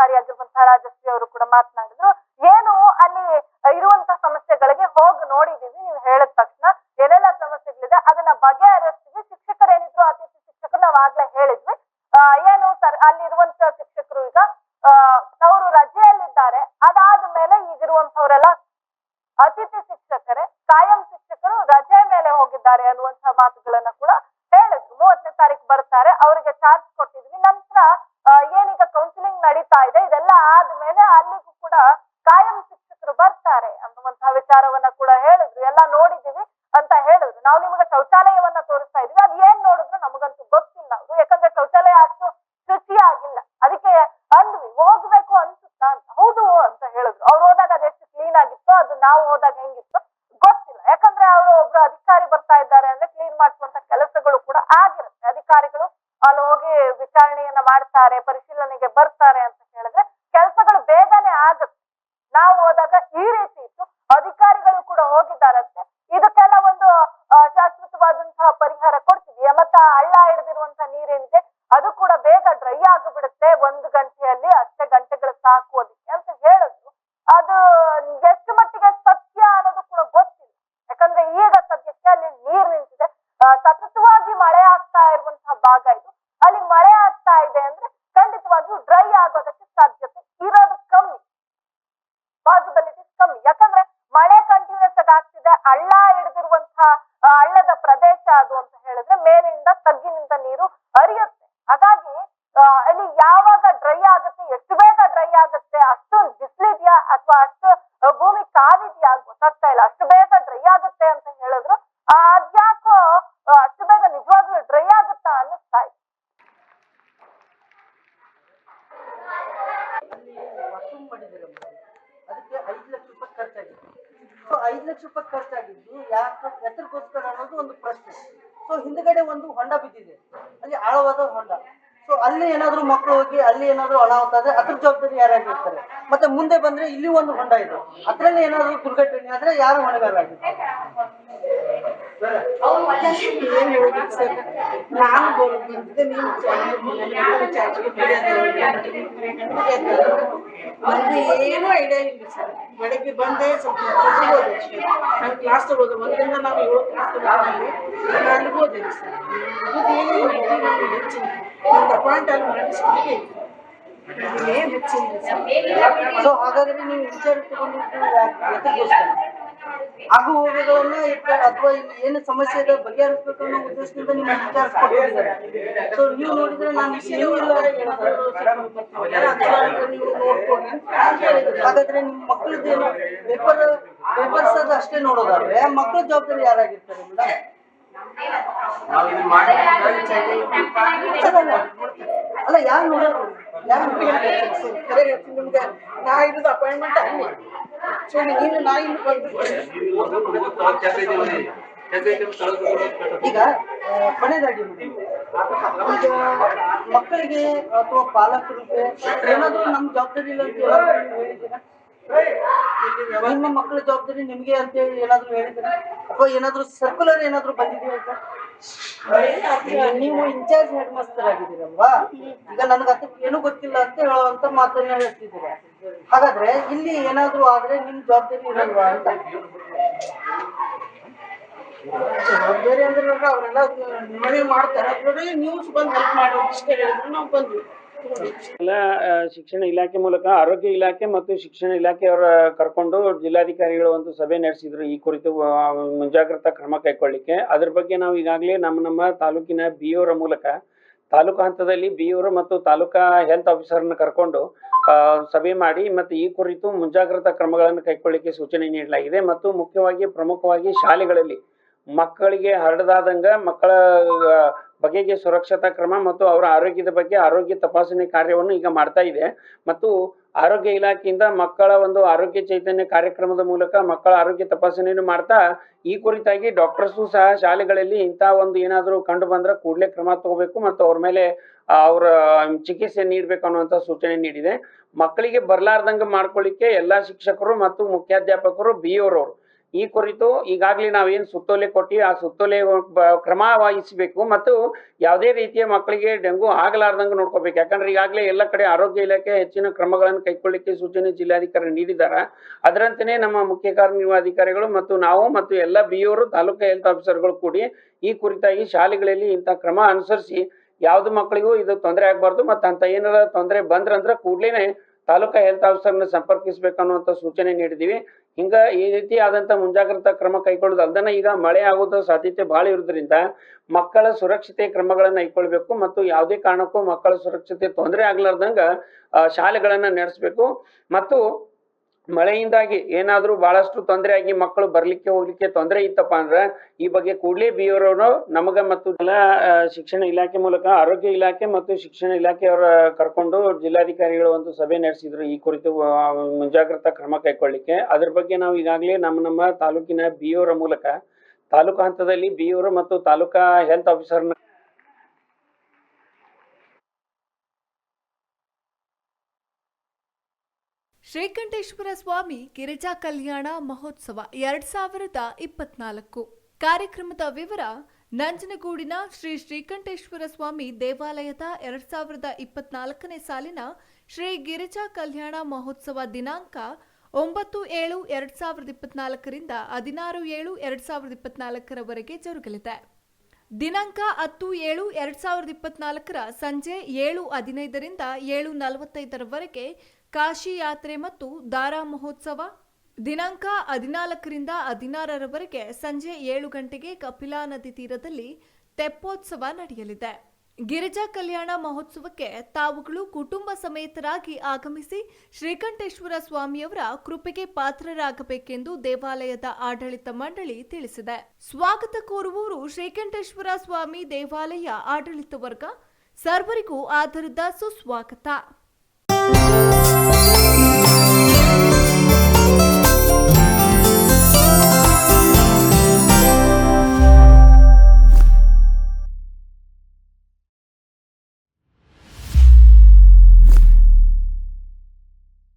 ಜಿಲ್ಲಾಧಿಕಾರಿಯಾಗಿರುವಂತಹ ರಾಜಶ್ರೀ ಅವರು ಕೂಡ ಮಾತನಾಡಿದ್ರು, ಏನು ಅಲ್ಲಿ ಇರುವಂತ ಸಮಸ್ಯೆಗಳಿಗೆ ಹೋಗಿ ನೋಡಿದೀವಿ, ನೀವು ಹೇಳಿದ ತಕ್ಷಣ ಏನೆಲ್ಲ ಸಮಸ್ಯೆಗಳಿದೆ ಅದನ್ನ ಬಗೆಹರಿಸ್ತೀವಿ ಶಿಕ್ಷಕರೇನಿದ್ರು ಅತಿಥಿ ಶಿಕ್ಷಕರು ನಾವು ಆಗ್ಲೇ ಹೇಳಿದ್ವಿ. ಏನು ಸರ್ ಅಲ್ಲಿರುವಂತ ಶಿಕ್ಷಕರು ಈಗ ಅವರು ರಜೆಯಲ್ಲಿದ್ದಾರೆ, ಅದಾದ ಮೇಲೆ ಈಗಿರುವಂತವರೆಲ್ಲ ಅತಿಥಿ ಶಿಕ್ಷಕರೇ, ಕಾಯಂ ಶಿಕ್ಷಕರು ರಜೆ ಮೇಲೆ ಹೋಗಿದ್ದಾರೆ ಅನ್ನುವಂತಹ ಮಾತುಗಳನ್ನ ಕೂಡ ಹೇಳಿದ್ರು. ಮೂವತ್ತನೇ ತಾರೀಕು ನಿಮಗೆ ಶೌಚಾಲಯವನ್ನ ತೋರಿಸ್ತಾ ಇದೀವಿ ಅದ್ ಏನ್ ನೋಡಿದ್ರು ನಮಗಂತೂ ಗೊತ್ತಿಲ್ಲ. ಯಾಕಂದ್ರೆ ಶೌಚಾಲಯ ಅಷ್ಟು ಶುಚಿಯಾಗಿಲ್ಲ. ಅದಕ್ಕೆ ಅಂದ್ವಿ, ಹೋಗ್ಬೇಕು ಅನ್ಸುತ್ತಾ ಅಂತ. ಹೌದು ಅಂತ ಹೇಳಿದ್ರು. ಅವ್ರು ಹೋದಾಗ ಅದೆಷ್ಟು ಕ್ಲೀನ್ ಆಗಿತ್ತು, ಅದು ನಾವು ಹೋದಾಗ ಹೆಂಗಿತ್ತು ಗೊತ್ತಿಲ್ಲ. ಯಾಕಂದ್ರೆ ಅವರು ಒಬ್ರು ಅಧಿಕಾರಿ ಬರ್ತಾ ಇದ್ದಾರೆ ಅಂದ್ರೆ ಕ್ಲೀನ್ ಮಾಡಿಸುವಂತ ಕೆಲಸಗಳು ಕೂಡ ಆಗಿರುತ್ತೆ. ಅಧಿಕಾರಿಗಳು ಅಲ್ಲಿ ಹೋಗಿ ವಿಚಾರಣೆಯನ್ನ ಮಾಡ್ತಾರೆ, ಪರಿಶೀಲನೆಗೆ ಬರ್ತಾರೆ ಅಂತ ಹೇಳಿದ್ರೆ ಕೆಲಸಗಳು ಬೇಗನೆ ಆಗುತ್ತೆ. ನಾವು ಹೋದಾಗ ಈ ರೀತಿ ಇತ್ತು. ಅಧಿಕಾರಿಗಳು ಕೂಡ ಹೋಗಿದ್ದಾರಂತೆ. ಭಾಗ ಇದು ಅಲ್ಲಿ ಮಳೆ ಆಗ್ತಾ ಇದೆ ಅಂದ್ರೆ ಖಂಡಿತವಾಗಿಯೂ ಡ್ರೈ ಆಗೋದಕ್ಕೆ ಸಾಧ್ಯತೆ ಇರೋದು ಕಮ್ಮಿ. ಪಾಸಿಬಿಲಿಟೀಸ್ ಕಮ್ಮಿ. ಯಾಕಂದ್ರೆ ಮಳೆ ಕಂಟಿನ್ಯೂಸ್ ಆಗಿ ಆಗ್ತಿದೆ, ಹಳ್ಳ ಹಿಡಿದಿರುವಂತಹ ಹಳ್ಳದ ಪ್ರದೇಶ ಅದು ಅಂತ ಹೇಳಿದ್ರೆ ಮೇಲಿಂದ ತಗ್ಗಿನಿಂದ ನೀರು ಹರಿಯುತ್ತೆ. ಹಾಗಾಗಿ ಅಲ್ಲಿ ಯಾವಾಗ ಡ್ರೈ ಆಗುತ್ತೆ, ಎಷ್ಟು ಬೇಗ ಡ್ರೈ ಆಗುತ್ತೆ, ಅಷ್ಟು ಬಿಸಿಲಿದ್ಯಾ ಅಥವಾ ಅಷ್ಟು ಭೂಮಿ ಕಾವಿದ್ಯಾ ಗೊತ್ತಾಗ್ತಾ ಇಲ್ಲ. ಅಷ್ಟು ಬೇಗ ಡ್ರೈ ಆಗುತ್ತೆ ಅಂತ ಹೇಳಿದ್ರು ಆ, ಅದ್ಯಾಕೋ ಆ, ಅಷ್ಟು ಬೇಗ ನಿಜವಾಗ್ಲೂ ಡ್ರೈ ಆಗುತ್ತಾ ಅನ್ನಿಸ್ತಾ ಇದೆ ಅಲ್ಲಿ ಮಾಡಿದ್ರು ಅದಕ್ಕೆ ಐದು ಲಕ್ಷ ರೂಪಾಯಿ ಖರ್ಚಾಗಿತ್ತು. ಸೊ ಐದು ಲಕ್ಷ ರೂಪಾಯಿ ಖರ್ಚಾಗಿದ್ದು ಯಾಕೆ ಎತ್ತರಕ್ಕೋಸ್ಕರ ಅನ್ನೋದು ಒಂದು ಪ್ರಶ್ನೆ. ಸೊ ಹಿಂದ್ಗಡೆ ಒಂದು ಹೊಂಡ ಬಿದ್ದಿದೆ. ಅಲ್ಲಿ ಆಳವಾದ ಹೊಂಡ. ಸೊ ಅಲ್ಲಿ ಏನಾದ್ರು ಮಕ್ಕಳು ಹೋಗಿ ಅಲ್ಲಿ ಏನಾದ್ರು ಅನಾಹುತ ಆದ್ರೆ ಅದ್ರ ಜವಾಬ್ದಾರಿ ಯಾರಾಗಿರ್ತಾರೆ ಮತ್ತೆ ಮುಂದೆ ಬಂದ್ರೆ ಇಲ್ಲಿ ಒಂದು ಹೊಂಡ ಇದೆ. ಅದ್ರಲ್ಲಿ ಏನಾದ್ರು ದುರ್ಘಟನೆ ಆದ್ರೆ ಯಾರು ಸರ್ ನಾನು ಬಂದಿದ್ದೆ ನೀವು ನನಗೆ ಏನೂ ಐಡಿಯಾ ಇಲ್ಲ ಸರ್ ಬೆಳಗ್ಗೆ ಬಂದೆ ಸ್ವಲ್ಪ ತಗೊಳ್ಬೋದು ಅಷ್ಟೇ ನಾನು ಕ್ಲಾಸ್ ತಗೋದು ಒಂದರಿಂದ ನಾವು ಏಳು ಕ್ಲಾಸ್ ತಗೊಂಡಿದ್ವಿ ನಾನು ಅಲ್ಲಿಗೆ ಹೋದೇನೆ ಸರ್ ಇದು ಏನಿಲ್ಲ ನನಗೆ ಹೆಚ್ಚಿನ ಒಂದು ಅಪಾಯಿಂಟ್ ಅಲ್ಲಿ ಮಾಡಿಸ್ಬಿಟ್ಟು ಏನು ಹೆಚ್ಚಿಲ್ಲ ಸರ್ ಸೊ ಹಾಗಾದ್ರೆ ನೀವು ವಿಚಾರ ತಗೊಂಡಿದ್ದು ಯಾಕೆ- ಎತ್ತರಕ್ಕೋಸ್ಕರ ಆಗು ಹೋಗುಗಳನ್ನ ಅಥವಾ ಇಲ್ಲಿ ಏನು ಸಮಸ್ಯೆ ಇದೆ ಬಗೆಹರಿಸ್ಬೇಕು ಅನ್ನೋ ಉದ್ದೇಶದಿಂದ ನಿಮ್ಮ ವಿಚಾರಿಸ್ಕೊಟ್ಟಿದ್ದಾರೆ ಸೊ ನೀವು ನೋಡಿದ್ರೆ ನಾನು ನೀವು ಇಲ್ಲ ನೀವು ಹೇಳಿದ್ರು ಹಾಗಾದ್ರೆ ನಿಮ್ಮ ಮಕ್ಕಳದ್ದೇನು ಪೇಪರ್ ಪೇಪರ್ಸ್ ಅದು ಅಷ್ಟೇ ನೋಡೋದಾದ್ರೆ ಮಕ್ಕಳ ಜವಾಬ್ದಾರಿ ಯಾರಾಗಿರ್ತಾರೆ ಮೇಡಮ್? ಅಲ್ಲ ಯಾರು ನೋಡೋದು ಯಾರು ನಿಮ್ಗೆ ನಾ ಇರೋದು ಅಪಾಯಿಂಟ್ಮೆಂಟ್ ಅಲ್ಲಿ. ನೀನು ಈಗ ಕೊನೆದಾಗಿ ಈಗ ಮಕ್ಕಳಿಗೆ ಅಥವಾ ಪಾಲಕರಿಗೆ ಏನಾದ್ರೂ ನಮ್ ಜವಾಬ್ದಾರಿ ಇಲ್ಲ ಅಂತ ಹೇಳಿದ್ದೀರಾ? ನಿಮ್ಮ ಮಕ್ಕಳ ಜವಾಬ್ದಾರಿ ನಿಮ್ಗೆ ಅಂತ ಹೇಳಿ ಏನಾದ್ರೂ ಹೇಳಿದ್ದೀರಾ? ಅಥವಾ ಏನಾದ್ರೂ ಸರ್ಕ್ಯುಲರ್ ಏನಾದ್ರೂ ಬಂದಿದೆಯಾ ಅಂತ ನೀವು ಇನ್ಚಾರ್ಜ್ ಹೆಡ್ ಮಾಸ್ಟರ್ ಆಗಿದ್ದೀರಲ್ವಾ? ಈಗ ನನಗೆ ಅದಕ್ಕೆ ಏನು ಗೊತ್ತಿಲ್ಲ ಅಂತ ಹೇಳುವಂತ ಮಾತನ್ನ ಹೇಳ್ತಿದ್ದೀರಾ? ಹಾಗಾದ್ರೆ ಇಲ್ಲಿ ಏನಾದ್ರೂ ಆದ್ರೆ ನಿಮ್ ಜವಾಬ್ದಾರಿ ಇರಲ್ವಾ ಅಂತ? ಜವಾಬ್ದಾರಿ ಅಂದ್ರೆ ನೋಡ್ರಿ ಅವರೆಲ್ಲ ಮನವಿ ಮಾಡ್ತಾರೆ. ಅದ್ರೊಳಗೆ ನ್ಯೂಸ್ ಬಂದು ಹೆಲ್ಪ್ ಮಾಡಿ ಹೇಳಿದ್ರು ನಾವು ಬಂದ್ವಿ. ಎಲ್ಲ ಶಿಕ್ಷಣ ಇಲಾಖೆ ಮೂಲಕ ಆರೋಗ್ಯ ಇಲಾಖೆ ಮತ್ತು ಶಿಕ್ಷಣ ಇಲಾಖೆಯವರ ಕರ್ಕೊಂಡು ಜಿಲ್ಲಾಧಿಕಾರಿಗಳು ಒಂದು ಸಭೆ ನಡೆಸಿದ್ರು ಈ ಕುರಿತು ಮುಂಜಾಗ್ರತಾ ಕ್ರಮ ಕೈಗೊಳ್ಳಿಕ್ಕೆ. ಅದ್ರ ಬಗ್ಗೆ ನಾವು ಈಗಾಗಲೇ ನಮ್ಮ ನಮ್ಮ ತಾಲೂಕಿನ ಬಿ ಮೂಲಕ ತಾಲೂಕು ಹಂತದಲ್ಲಿ ಬಿ ಅವರು ಮತ್ತು ತಾಲೂಕಾ ಹೆಲ್ತ್ ಆಫೀಸರ್ನ ಕರ್ಕೊಂಡು ಸಭೆ ಮಾಡಿ ಮತ್ತು ಈ ಕುರಿತು ಮುಂಜಾಗ್ರತಾ ಕ್ರಮಗಳನ್ನು ಕೈಗೊಳ್ಳಿಕ್ಕೆ ಸೂಚನೆ ನೀಡಲಾಗಿದೆ ಮತ್ತು ಮುಖ್ಯವಾಗಿ ಪ್ರಮುಖವಾಗಿ ಶಾಲೆಗಳಲ್ಲಿ ಮಕ್ಕಳಿಗೆ ಹರಡದಾದಂಗ ಮಕ್ಕಳ ಬಗೆಗೆ ಸುರಕ್ಷತಾ ಕ್ರಮ ಮತ್ತು ಅವರ ಆರೋಗ್ಯದ ಬಗ್ಗೆ ಆರೋಗ್ಯ ತಪಾಸಣೆ ಕಾರ್ಯವನ್ನು ಈಗ ಮಾಡ್ತಾ ಇದೆ. ಮತ್ತು ಆರೋಗ್ಯ ಇಲಾಖೆಯಿಂದ ಮಕ್ಕಳ ಒಂದು ಆರೋಗ್ಯ ಚೈತನ್ಯ ಕಾರ್ಯಕ್ರಮದ ಮೂಲಕ ಮಕ್ಕಳ ಆರೋಗ್ಯ ತಪಾಸಣೆಯನ್ನು ಮಾಡ್ತಾ, ಈ ಕುರಿತಾಗಿ ಡಾಕ್ಟರ್ಸು ಸಹ ಶಾಲೆಗಳಲ್ಲಿ ಇಂಥ ಒಂದು ಏನಾದರೂ ಕಂಡು ಬಂದ್ರೆ ಕೂಡಲೇ ಕ್ರಮ ತಗೋಬೇಕು ಮತ್ತು ಅವ್ರ ಮೇಲೆ ಅವರ ಚಿಕಿತ್ಸೆ ನೀಡಬೇಕು ಅನ್ನುವಂಥ ಸೂಚನೆ ನೀಡಿದೆ. ಮಕ್ಕಳಿಗೆ ಬರಲಾರ್ದಂಗೆ ಮಾಡ್ಕೊಳ್ಳಿಕ್ಕೆ ಎಲ್ಲಾ ಶಿಕ್ಷಕರು ಮತ್ತು ಮುಖ್ಯಾಧ್ಯಾಪಕರು, ಬಿ ಅವರವರು ಈ ಕುರಿತು ಈಗಾಗಲೇ ನಾವೇನು ಸುತ್ತೋಲೆ ಕೊಟ್ಟಿವಿ, ಆ ಸುತ್ತೋಲೆ ಕ್ರಮ ವಹಿಸಬೇಕು ಮತ್ತು ಯಾವುದೇ ರೀತಿಯ ಮಕ್ಕಳಿಗೆ ಡೆಂಗು ಆಗಲಾರ್ದಂಗೆ ನೋಡ್ಕೋಬೇಕು. ಯಾಕಂದ್ರೆ ಈಗಾಗಲೇ ಎಲ್ಲ ಕಡೆ ಆರೋಗ್ಯ ಇಲಾಖೆ ಹೆಚ್ಚಿನ ಕ್ರಮಗಳನ್ನು ಕೈಗೊಳ್ಳಿಕ್ಕೆ ಸೂಚನೆ ಜಿಲ್ಲಾಧಿಕಾರಿ ನೀಡಿದ್ದಾರೆ ಅದರಂತೆಯೇ ನಮ್ಮ ಮುಖ್ಯ ಕಾರ್ಯನಿರ್ವಹಣಾಧಿಕಾರಿಗಳು ಮತ್ತು ನಾವು ಮತ್ತು ಎಲ್ಲ ಬಿಯೂರು ತಾಲೂಕು ಹೆಲ್ತ್ ಆಫೀಸರ್ಗಳು ಕೂಡಿ ಈ ಕುರಿತಾಗಿ ಶಾಲೆಗಳಲ್ಲಿ ಇಂಥ ಕ್ರಮ ಅನುಸರಿಸಿ ಯಾವ್ದು ಮಕ್ಕಳಿಗೂ ಇದು ತೊಂದರೆ ಆಗಬಾರ್ದು ಮತ್ತು ಅಂತ ಏನಾರ ತೊಂದರೆ ಬಂದ್ರಂದ್ರೆ ಕೂಡ್ಲೇನೆ ತಾಲೂಕಾ ಹೆಲ್ತ್ ಆಫೀಸರ್ನ ಸಂಪರ್ಕಿಸಬೇಕು ಅನ್ನುವಂಥ ಸೂಚನೆ ನೀಡಿದ್ದೀವಿ ಹಿಂಗ ಈ ರೀತಿ ಆದಂತ ಮುಂಜಾಗ್ರತಾ ಕ್ರಮ ಕೈಗೊಳ್ಳೋದು ಅಲ್ದನ ಈಗ ಮಳೆ ಆಗೋದ ಸಾಧ್ಯತೆ ಬಹಳ ಇರೋದ್ರಿಂದ ಮಕ್ಕಳ ಸುರಕ್ಷತೆ ಕ್ರಮಗಳನ್ನ ಕೈಗೊಳ್ಬೇಕು ಮತ್ತು ಯಾವುದೇ ಕಾರಣಕ್ಕೂ ಮಕ್ಕಳ ಸುರಕ್ಷತೆ ತೊಂದರೆ ಆಗ್ಲಾರ್ದಂಗ ಶಾಲೆಗಳನ್ನ ನಡೆಸಬೇಕು. ಮತ್ತು ಮಳೆಯಿಂದಾಗಿ ಏನಾದ್ರೂ ಬಹಳಷ್ಟು ತೊಂದರೆ ಆಗಿ ಮಕ್ಕಳು ಬರ್ಲಿಕ್ಕೆ ಹೋಗ್ಲಿಕ್ಕೆ ತೊಂದರೆ ಇತ್ತಪ್ಪ ಅಂದ್ರೆ ಈ ಬಗ್ಗೆ ಕೂಡಲೇ ಬಿಯವರವರು ನಮಗ ಮತ್ತು ಶಿಕ್ಷಣ ಇಲಾಖೆ ಮೂಲಕ, ಆರೋಗ್ಯ ಇಲಾಖೆ ಮತ್ತು ಶಿಕ್ಷಣ ಇಲಾಖೆಯವರ ಕರ್ಕೊಂಡು ಜಿಲ್ಲಾಧಿಕಾರಿಗಳು ಒಂದು ಸಭೆ ನಡೆಸಿದ್ರು ಈ ಕುರಿತು ಮುಂಜಾಗ್ರತಾ ಕ್ರಮ ಕೈಗೊಳ್ಳಿಕ್ಕೆ. ಅದ್ರ ಬಗ್ಗೆ ನಾವು ಈಗಾಗಲೇ ನಮ್ಮ ನಮ್ಮ ತಾಲೂಕಿನ ಬಿಯವರ ಮೂಲಕ, ತಾಲೂಕು ಹಂತದಲ್ಲಿ ಬಿಯವರು ಮತ್ತು ತಾಲೂಕಾ ಹೆಲ್ತ್ ಆಫೀಸರ್ನ ಶ್ರೀಕಂಠೇಶ್ವರ ಸ್ವಾಮಿ ಗಿರಿಜಾ ಕಲ್ಯಾಣ ಮಹೋತ್ಸವ ಎರಡ್ ಸಾವಿರದ ಇಪ್ಪತ್ನಾಲ್ಕು. ಕಾರ್ಯಕ್ರಮದ ವಿವರ, ನಂಜನಗೂಡಿನ ಶ್ರೀ ಶ್ರೀಕಂಠೇಶ್ವರ ಸ್ವಾಮಿ ದೇವಾಲಯದ ಎರಡ್ ಸಾವಿರದ ಇಪ್ಪತ್ನಾಲ್ಕನೇ ಸಾಲಿನ ಶ್ರೀ ಗಿರಿಜಾ ಕಲ್ಯಾಣ ಮಹೋತ್ಸವ ದಿನಾಂಕ ಒಂಬತ್ತು ಏಳು ಎರಡ್ ಸಾವಿರದ ಇಪ್ಪತ್ನಾಲ್ಕರಿಂದ ಹದಿನಾರು ಏಳು ಎರಡ್ ಸಾವಿರದ ಇಪ್ಪತ್ನಾಲ್ಕರವರೆಗೆ ಜರುಗಲಿದೆ. ದಿನಾಂಕ ಹತ್ತು ಏಳು ಎರಡ್ ಸಾವಿರದ ಇಪ್ಪತ್ನಾಲ್ಕರ ಸಂಜೆ ಏಳು ಹದಿನೈದರಿಂದ ಏಳು ನಲವತ್ತೈದರವರೆಗೆ ಕಾಶಿ ಯಾತ್ರೆ ಮತ್ತು ದಾರಾ ಮಹೋತ್ಸವ, ದಿನಾಂಕ ಹದಿನಾಲ್ಕರಿಂದ ಹದಿನಾರರವರೆಗೆ ಸಂಜೆ ಏಳು ಗಂಟೆಗೆ ಕಪಿಲಾ ನದಿ ತೀರದಲ್ಲಿ ತೆಪ್ಪೋತ್ಸವ ನಡೆಯಲಿದೆ. ಗಿರಿಜಾ ಕಲ್ಯಾಣ ಮಹೋತ್ಸವಕ್ಕೆ ತಾವುಗಳು ಕುಟುಂಬ ಸಮೇತರಾಗಿ ಆಗಮಿಸಿ ಶ್ರೀಕಂಠೇಶ್ವರ ಸ್ವಾಮಿಯವರ ಕೃಪೆಗೆ ಪಾತ್ರರಾಗಬೇಕೆಂದು ದೇವಾಲಯದ ಆಡಳಿತ ಮಂಡಳಿ ತಿಳಿಸಿದೆ. ಸ್ವಾಗತ ಕೋರುವವರು ಶ್ರೀಕಂಠೇಶ್ವರ ಸ್ವಾಮಿ ದೇವಾಲಯ ಆಡಳಿತ ವರ್ಗ. ಸರ್ವರಿಗೂ ಆಧಾರದ ಸುಸ್ವಾಗತ.